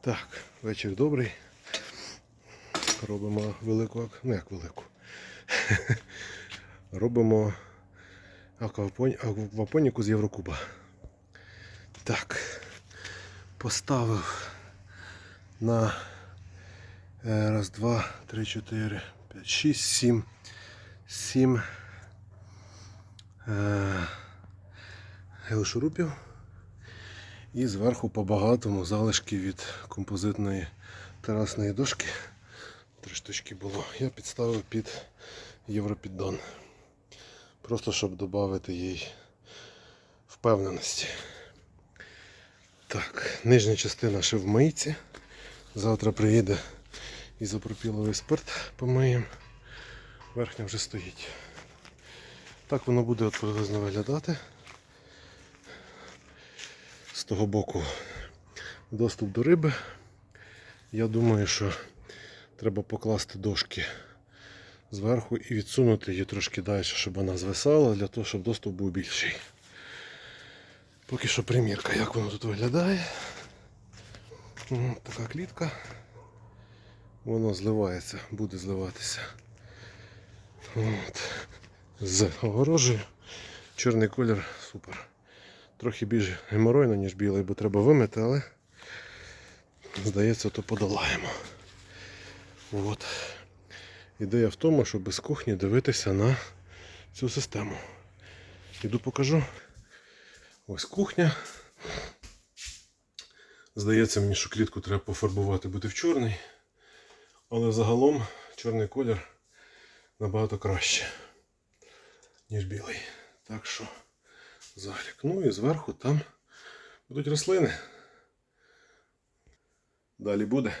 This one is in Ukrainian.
Так, вечір добрий. Робимо велику, ну як велику. Робимо аквапон- аквапоніку з Єврокуба. Так. Поставив на е, раз, два, три, чотири, п'ять, шість, сім. Сім е, гелшурупів. І зверху по багатому залишки від композитної терасної дошки. Три штучки було. Я підставив під європіддон. Просто щоб додати їй впевненості. Так, нижня частина ще в мийці. Завтра приїде ізопропіловий спирт помиємо. Верхня вже стоїть. Так воно буде приблизно виглядати. Того боку доступ до риби. Я думаю, що треба покласти дошки зверху і відсунути її трошки далі, щоб вона звисала, для того, щоб доступ був більший. Поки що примірка, як воно тут виглядає. Така клітка. Воно зливається, буде зливатися. От. З огорожею. Чорний колір супер. Трохи більш геморойно, ніж білий, бо треба вимити, але здається, то подолаємо. От. Ідея в тому, щоб без кухні дивитися на цю систему. Іду покажу. Ось кухня. Здається мені, що клітку треба пофарбувати буде в чорний. Але загалом чорний колір набагато краще, ніж білий. Так що залік. Ну і зверху там будуть рослини. Далі буде.